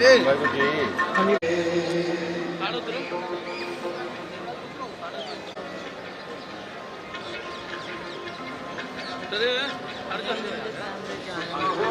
내일 바로 들어? 그래 바로 들어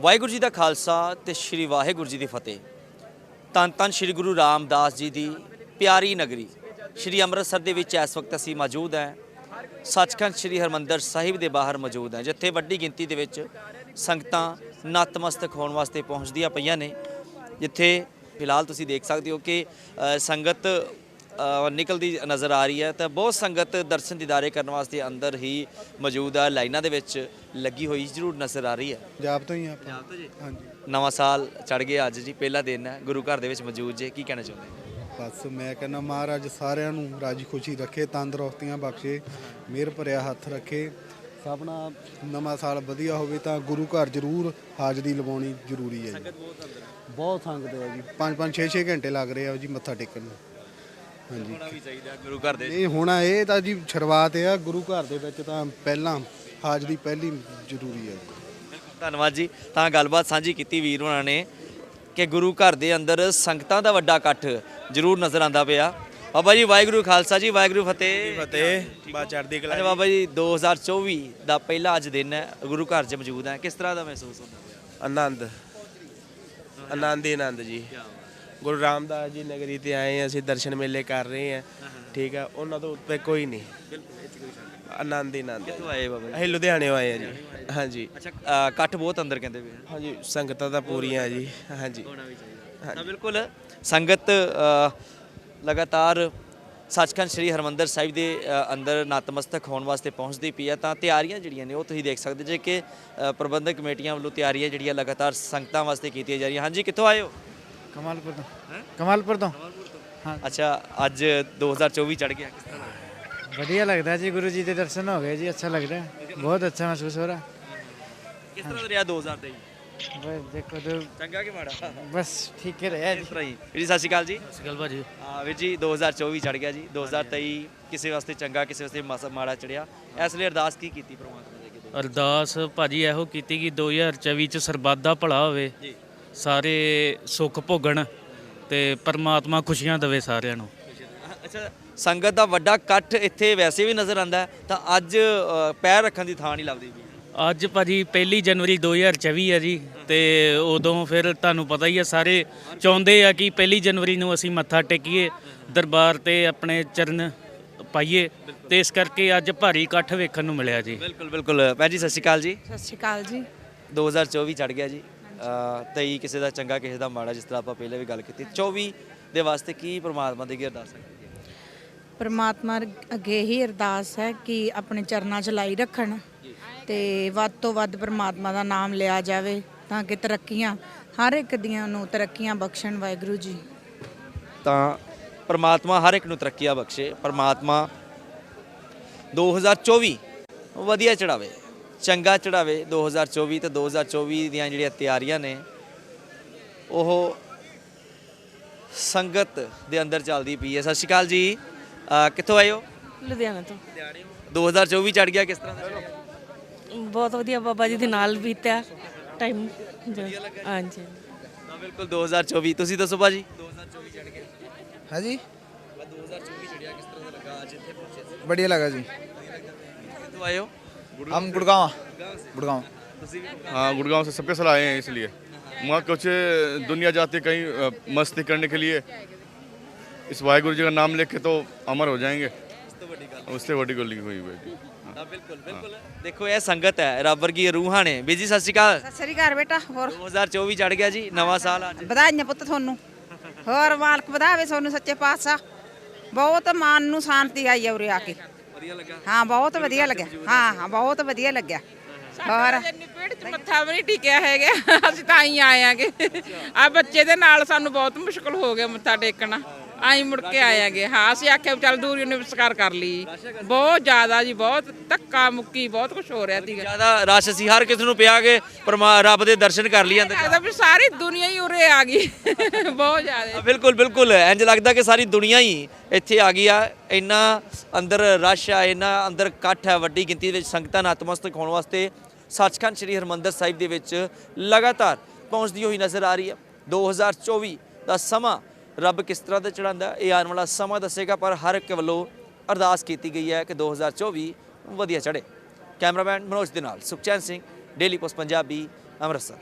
ਵਾਹਿਗੁਰੂ ਜੀ ਦਾ ਖਾਲਸਾ ਤੇ ਸ੍ਰੀ ਵਾਹਿਗੁਰੂ ਜੀ ਦੀ ਫਤਿਹ। ਤਨ ਤਨ ਸ੍ਰੀ ਗੁਰੂ ਰਾਮਦਾਸ ਜੀ ਦੀ ਪਿਆਰੀ ਨਗਰੀ। ਸ੍ਰੀ ਅੰਮ੍ਰਿਤਸਰ ਦੇ ਵਿੱਚ ਇਸ ਵਕਤ ਅਸੀਂ ਮੌਜੂਦ ਹਾਂ। ਸੱਚਖੰਡ ਸ੍ਰੀ ਹਰਮੰਦਰ ਸਾਹਿਬ ਦੇ ਬਾਹਰ ਮੌਜੂਦ ਹਾਂ, ਜਿੱਥੇ ਵੱਡੀ ਗਿਣਤੀ ਦੇ ਵਿੱਚ ਸੰਗਤਾਂ ਨਤਮਸਤਕ ਹੋਣ ਵਾਸਤੇ ਪਹੁੰਚਦੀਆਂ ਪਈਆਂ ਨੇ। ਜਿੱਥੇ ਫਿਲਹਾਲ ਤੁਸੀਂ ਦੇਖ ਸਕਦੇ ਹੋ ਕਿ ਸੰਗਤ ਨਿਕਲਦੀ ਨਜ਼ਰ ਆ ਰਹੀ ਹੈ। ਤਾਂ ਬਹੁਤ ਸੰਗਤ ਦਰਸ਼ਨ ਦੀਦਾਰੇ ਕਰਨ ਵਾਸਤੇ ਅੰਦਰ ਹੀ ਮੌਜੂਦ ਹੈ ਲਾਈਨਾਂ ਦੇ ਵਿੱਚ ਲੱਗੀ ਹੋਈ ਜ਼ਰੂਰ ਨਜ਼ਰ ਆ ਰਹੀ ਹੈ। ਪੰਜਾਬ ਤੋਂ ਹੀ ਆ ਪੰਜਾਬ ਤੋਂ ਜੀ? ਹਾਂਜੀ। ਨਵਾਂ ਸਾਲ ਚੜ ਗਿਆ ਅੱਜ ਜੀ ਪਹਿਲਾ ਦਿਨ ਹੈ। ਗੁਰੂ ਘਰ ਦੇ ਵਿੱਚ ਮੌਜੂਦ ਜੇ ਕੀ ਕਹਿਣਾ ਚਾਹੁੰਦੇ? ਬਸ ਮੈਂ ਕਹਿੰਦਾ ਮਹਾਰਾਜ ਸਾਰਿਆਂ ਨੂੰ ਰਾਜੀ ਖੁਸ਼ੀ ਰੱਖੇ ਤੰਦਰੁਸਤੀਆਂ ਬਖਸ਼ੇ ਮਿਹਰ ਭਰਿਆ ਹੱਥ ਰੱਖੇ। ਸਭਨਾ ਨਵਾਂ ਸਾਲ ਵਧੀਆ ਹੋਵੇ ਤਾਂ ਗੁਰੂ ਘਰ ਜ਼ਰੂਰ ਹਾਜ਼ਰੀ ਲਵਾਉਣੀ ਜ਼ਰੂਰੀ ਹੈ ਜੀ। ਬਹੁਤ ਸੰਗਤ ਹੈ ਜੀ। 5 5 6 6 ਘੰਟੇ ਲੱਗ ਰਹੇ ਆ ਜੀ ਮੱਥਾ ਟੇਕਣ ਨੂੰ। ਹਾਂਜੀ। ਹੋਣਾ ਵੀ ਚਾਹੀਦਾ ਗੁਰੂ ਘਰ ਦੇ ਇਹ ਹੋਣਾ ਇਹ ਤਾਂ ਜੀ ਸ਼ੁਰੂਆਤ ਆ ਗੁਰੂ ਘਰ ਦੇ ਵਿੱਚ ਤਾਂ ਪਹਿਲਾਂ ਹਾਜ਼ਰੀ ਪਹਿਲੀ ਜ਼ਰੂਰੀ ਹੈ। ਜੀ ਧੰਨਵਾਦ ਜੀ। ਤਾਂ ਗੱਲਬਾਤ ਸਾਂਝੀ ਕੀਤੀ ਵੀਰ ਹੋਣਾ ਨੇ ਕਿ ਗੁਰੂ ਘਰ ਦੇ ਅੰਦਰ ਸੰਗਤਾਂ ਦਾ ਵੱਡਾ ਇਕੱਠ ਜ਼ਰੂਰ ਨਜ਼ਰ ਆਂਦਾ ਪਿਆ। ਬਾਬਾ ਜੀ ਵਾਹਿਗੁਰੂ ਖਾਲਸਾ ਜੀ ਵਾਹਿਗੁਰੂ ਫਤਿਹ। ਫਤਿਹ ਬਾ ਚੜ੍ਹਦੀ ਕਲਾ ਬਾਬਾ ਜੀ 2024 ਦਾ ਪਹਿਲਾ ਅੱਜ ਦਿਨ ਹੈ ਗੁਰੂ ਘਰ 'ਚ ਮੌਜੂਦ ਹੈ। ਕਿਸ ਤਰ੍ਹਾਂ ਦਾ ਮਹਿਸੂਸ ਹੁੰਦਾ ਆਨੰਦ। ਆਨੰਦ ਹੀ ਆਨੰਦ ਜੀ। ਗੁਰੂ ਰਾਮਦਾਸ ਜੀ ਨਗਰੀ ਤੇ ਆਏ ਹਾਂ, ਅਸੀਂ ਦਰਸ਼ਨ ਮੇਲੇ ਕਰ ਰਹੇ ਹਾਂ। ਠੀਕ ਆ ਉਹਨਾਂ ਤੋਂ ਉੱਤੇ ਕੋਈ ਨਹੀਂ। ਆਨੰਦ ਹੀ ਆਨੰਦ ਕਿੱਥੋਂ ਆਏ ਬਾਬਾ ਜੀ? ਅਸੀਂ ਲੁਧਿਆਣੇ ਆਏ ਹਾਂ ਜੀ। ਹਾਂਜੀ। ਅੱਛਾ ਅ, ਇਕੱਠ ਬਹੁਤ ਅੰਦਰ ਕਹਿੰਦੇ ਵੀ ਹਾਂਜੀ ਸੰਗਤਾਂ ਤਾਂ ਪੂਰੀਆਂ ਜੀ। ਹਾਂਜੀ। ਹੋਣਾ ਵੀ ਚਾਹੀਦਾ। ਤਾਂ ਬਿਲਕੁਲ ਸੰਗਤ ਅ, ਲਗਾਤਾਰ ਸੱਚਖੰਡ ਸ੍ਰੀ ਹਰਮੰਦਰ ਸਾਹਿਬ ਦੇ ਅ, ਅੰਦਰ ਨਤਮਸਤਕ ਹੋਣ ਵਾਸਤੇ ਪਹੁੰਚਦੀ ਪਈ ਹੈ ਤਾਂ ਤਿਆਰੀਆਂ ਜਿਹੜੀਆਂ ਨੇ ਉਹ ਤੁਸੀਂ ਦੇਖ ਸਕਦੇ ਜੇ ਕਿ ਅ, ਪ੍ਰਬੰਧਕ ਕਮੇਟੀਆਂ ਵੱਲੋਂ ਤਿਆਰੀਆਂ ਜਿਹੜੀਆਂ ਲਗਾਤਾਰ ਸੰਗਤਾਂ ਵਾਸਤੇ ਕੀਤੀਆਂ ਜਾ ਰਹੀਆਂ। ਹਾਂਜੀ ਕਿੱਥੋਂ ਆਏ ਹੋ? ਕਮਾਲਪੁਰ ਤੋਂ। ਕਮਾਲਪੁਰ ਤੋਂ? ਅੱਛਾ ਅੱਜ 2024 ਚੜ ਗਿਆ ਕਿਸ ਤਰ੍ਹਾਂ? ਲੱਗਦਾ? ਵਧੀਆ ਲੱਗਦਾ ਜੀ ਗੁਰੂ ਜੀ ਦੇ ਦਰਸ਼ਨ ਹੋ ਗਏ ਜੀ ਅੱਛਾ ਲੱਗ ਰਿਹਾ ਬਹੁਤ ਅੱਛਾ ਮਹਿਸੂਸ ਹੋ ਰਹਾ। ਕਿਸ ਤਰ੍ਹਾਂ ਦਾ ਰਿਹਾ 2023 ਬਸ ਦੇਖੋ तो ਚੰਗਾ ਕਿ ਮਾੜਾ? ਬਸ ਠੀਕ ਹੀ ਰਿਹਾ ਜੀ। ਇਸ ਤਰ੍ਹਾਂ ਹੀ। ਵੀਰ ਜੀ ਸਤਿ ਸ਼੍ਰੀ ਅਕਾਲ ਜੀ। ਸਤਿ ਸ਼੍ਰੀ ਅਕਾਲ ਭਾਜੀ। ਹਾਂ ਵੀਰ ਜੀ 2024 ਚੜ ਗਿਆ ਜੀ। 2023 ਕਿਸੇ ਵਾਸਤੇ ਚੰਗਾ ਕਿਸੇ ਵਾਸਤੇ ਮਾਸਾ ਮਾੜਾ ਚੜਿਆ ਇਸ ਲਈ ਅਰਦਾਸ ਕੀ ਕੀਤੀ ਪ੍ਰਮਾਤਮਾ ਦੇ ਅੱਗੇ ਅਰਦਾਸ ਭਾਜੀ ਇਹੋ ਕੀਤੀ ਕਿ 2024 ਚ ਸਰਬੱਤ ਦਾ ਭਲਾ ਹੋਵੇ। ਜੀ। ਸਾਰੇ ਸੁੱਖ ਭੋਗਣ ਤੇ ਪਰਮਾਤਮਾ ਖੁਸ਼ੀਆਂ ਦੇਵੇ ਸਾਰਿਆਂ ਨੂੰ। ਅੱਛਾ ਸੰਗਤ ਦਾ ਵੱਡਾ ਇਕੱਠ ਇੱਥੇ ਵੈਸੇ ਵੀ ਨਜ਼ਰ ਆਂਦਾ ਹੈ, ਤਾਂ ਅੱਜ ਪੈਰ ਰੱਖਣ ਦੀ ਥਾਂ ਨਹੀਂ ਲੱਭਦੀ ਅੱਜ ਭਾਜੀ ਪਹਿਲੀ ਜਨਵਰੀ 2024 ਹੈ ਜੀ ਤੇ ਉਦੋਂ ਫਿਰ ਤੁਹਾਨੂੰ ਪਤਾ ਹੀ ਆ ਸਾਰੇ ਚਾਹੁੰਦੇ ਆ ਕਿ ਪਹਿਲੀ ਜਨਵਰੀ ਨੂੰ ਅਸੀਂ ਮੱਥਾ ਟੇਕੀਏ ਦਰਬਾਰ ਤੇ ਆਪਣੇ ਚਰਨ ਪਾਈਏ ਤੇ ਇਸ ਕਰਕੇ ਅੱਜ ਭਾਰੀ ਇਕੱਠ ਵੇਖਣ ਨੂੰ ਮਿਲਿਆ ਜੀ। ਬਿਲਕੁਲ ਬਿਲਕੁਲ। ਭੈਣ ਜੀ ਸਤਿ ਸ਼੍ਰੀ ਅਕਾਲ ਜੀ। ਸਤਿ ਸ਼੍ਰੀ ਅਕਾਲ ਜੀ। 2024 ਚੜ ਗਿਆ ਜੀ। 23 ਕਿਸੇ ਦਾ ਚੰਗਾ ਕਿਸੇ ਦਾ ਮਾੜਾ ਜਿਸ ਤਰ੍ਹਾਂ ਆਪਾਂ ਪਹਿਲੇ ਵੀ ਗੱਲ ਕੀਤੀ। 24 ਦੇ ਵਾਸਤੇ ਕੀ ਪ੍ਰਮਾਤਮਾ ਦੀ ਕੀ ਅਰਦਾਸ ਹੈ? ਪਰਮਾਤਮਾ ਅੱਗੇ ਹੀ ਅਰਦਾਸ ਹੈ ਕਿ ਆਪਣੇ ਚਰਨਾਂ 'ਚ ਲਾਈ ਰੱਖਣ ਤੇ ਵੱਧ ਤੋਂ ਵੱਧ ਪਰਮਾਤਮਾ ਦਾ ਨਾਮ ਲਿਆ ਜਾਵੇ ਤਾਂ ਕਿ ਤਰੱਕੀਆਂ ਹਰ ਇੱਕ ਦੀਆਂ ਨੂੰ ਤਰੱਕੀਆਂ ਬਖਸ਼ਣ ਵਾਹਿਗੁਰੂ ਜੀ। ਤਾਂ ਪ੍ਰਮਾਤਮਾ ਹਰ ਇੱਕ ਨੂੰ ਤਰੱਕੀਆਂ ਬਖਸ਼ੇ। ਪ੍ਰਮਾਤਮਾ 2024 ਵਧੀਆ ਚੜਾਵੇ। ਚੰਗਾ ਚੜਾਵੇ 2024 ਤੇ 2024 ਦੀਆਂ ਜਿਹੜੀਆਂ ਤਿਆਰੀਆਂ ਨੇ ਉਹ ਸੰਗਤ ਦੇ ਅੰਦਰ ਚੱਲਦੀ ਪਈ ਹੈ। ਸਤਿ ਸ਼੍ਰੀ ਅਕਾਲ ਜੀ। ਕਿੱਥੋਂ ਆਏ ਹੋ? ਲੁਧਿਆਣਾ ਤੋਂ। 2024 ਚੜ ਗਿਆ ਕਿਸ ਤਰ੍ਹਾਂ ਦਾ ਬਹੁਤ ਵਧੀਆ ਬਾਬਾ ਜੀ ਦੇ ਨਾਲ ਬੀਤਿਆ ਟਾਈਮ ਹਾਂਜੀ। ਤਾਂ ਬਿਲਕੁਲ 2024 ਤੁਸੀਂ ਦੱਸੋ ਭਾਜੀ? 2024 ਚੜ ਗਿਆ। ਹਾਂਜੀ? 2024 ਚੜਿਆ ਕਿਸ ਤਰ੍ਹਾਂ ਦਾ ਲੱਗਾ? ਅੱਜ ਇੱਥੇ ਪਹੁੰਚੇ ਵਧੀਆ ਲੱਗਾ ਜੀ। ਕਿੱਥੋਂ ਆਏ ਹੋ? हम गुड़गांव। गुड़गांव। हाँ गुड़गांव से सबके सलाह आए हैं इसलिए। वहाँ कुछ दुनिया जाते कहीं मस्ती करने के लिए। इस वाहगुरु जी का नाम लेके तो अमर हो जाएंगे। उससे ਵੱਡੀ ਗੱਲ ਨਹੀਂ ਹੋਈ ਬੇਟੀ ਹਾਂ ਬਿਲਕੁਲ ਬਿਲਕੁਲ ਦੇਖੋ ਇਹ ਸੰਗਤ ਹੈ ਰੱਬ ਵਰਗੀ ਰੂਹਾਂ ਨੇ ਬੀਜੀ ਸਤਿ ਸ਼੍ਰੀ ਅਕਾਲ ਸਤਿ ਸ਼੍ਰੀ ਅਕਾਲ 2024 ਚੜ ਗਿਆ ਜੀ ਨਵਾਂ ਸਾਲ ਅੱਜ ਵਧਾਈਆਂ ਪੁੱਤ ਤੁਹਾਨੂੰ ਹੋਰ ਮਾਲਕ ਵਧਾਵੇ ਤੁਹਾਨੂੰ ਸੱਚੇ ਪਾਤਸ਼ਾਹ ਬਹੁਤ ਮਨ ਨੂੰ ਸ਼ਾਂਤੀ ਆਈ ਹੈ ਉਰੇ ਆ ਕੇ ਵਧੀਆ ਲੱਗਾ? ਹਾਂ ਬਹੁਤ ਵਧੀਆ ਲੱਗਿਆ। ਹਾਂ ਹਾਂ ਬਹੁਤ ਵਧੀਆ ਲੱਗਿਆ। ਹੋਰ? ਇੰਨੀ ਪੇਟ ਚ ਮੱਥਾ ਵੀ ਨਹੀਂ ਟਿਕਿਆ ਹੈਗਾ। ਅਸੀਂ ਤਾਂ ਹੀ ਆਏ ਆਂਗੇ। ਆ ਬੱਚੇ ਦੇ ਨਾਲ ਸਾਨੂੰ ਬਹੁਤ ਮੁਸ਼ਕਲ ਹੋ ਗਿਆ ਮੱਥਾ ਟੇਕਣਾ। ਆਈ ਮੁੜ ਕੇ ਆਏਗੇ ਹਾਂ ਅਸੀਂ ਆਖਿਆ ਵੀ ਚੱਲ ਦੂਰੀ ਨੇ ਵਿਸਕਾਰ ਕਰ ਲਈ। ਬਹੁਤ ਜ਼ਿਆਦਾ ਜੀ ਬਹੁਤ ਧੱਕਾ ਮੁੱਕੀ ਬਹੁਤ ਕੁਝ ਹੋ ਰਿਹਾ ਸੀਗਾ। ਜ਼ਿਆਦਾ ਰਸ਼ ਸੀ ਹਰ ਕਿਸੇ ਨੂੰ ਪਿਆ ਕਿ ਪਰਮਾ ਰੱਬ ਦੇ ਦਰਸ਼ਨ ਕਰ ਲਈ ਅੰਦਰ ਲੱਗਦਾ ਵੀ ਸਾਰੀ ਦੁਨੀਆ ਹੀ ਉਰੇ ਆ ਗਈ। ਬਹੁਤ ਜ਼ਿਆਦਾ। ਬਿਲਕੁਲ ਬਿਲਕੁਲ। ਇੰਜ ਲੱਗਦਾ ਕਿ ਸਾਰੀ ਦੁਨੀਆ ਹੀ ਇੱਥੇ ਆ ਗਈ ਆ। ਇੰਨਾ ਅੰਦਰ ਰਸ਼ ਆ ਇੰਨਾ ਅੰਦਰ ਇਕੱਠ ਹੈ ਵੱਡੀ ਗਿਣਤੀ ਦੇ ਵਿੱਚ ਸੰਗਤਾਂ ਨਤਮਸਤਕ ਹੋਣ ਵਾਸਤੇ ਸੱਚਖੰਡ ਸ੍ਰੀ ਹਰਮੰਦਰ ਸਾਹਿਬ ਦੇ ਵਿੱਚ ਲਗਾਤਾਰ ਪਹੁੰਚਦੀ ਹੋਈ ਨਜ਼ਰ ਆ ਰਹੀ ਹੈ 2024 ਦਾ ਸਮਾਂ ਰੱਬ ਕਿਸ ਤਰ੍ਹਾਂ ਦਾ ਚੜਾਉਂਦਾ ਇਹ ਆਉਣ ਵਾਲਾ ਸਮਾਂ ਦੱਸੇਗਾ, ਪਰ ਹਰ ਇੱਕ ਵੱਲੋਂ ਅਰਦਾਸ ਕੀਤੀ ਗਈ ਹੈ ਕਿ 2024 ਵਧੀਆ ਚੜੇ ਕੈਮਰਾਮੈਨ ਮਨੋਜ ਦੇ ਨਾਲ ਸੁਖਚੈਨ ਸਿੰਘ, ਡੇਲੀ ਪੋਸਟ ਪੰਜਾਬੀ, ਅੰਮ੍ਰਿਤਸਰ।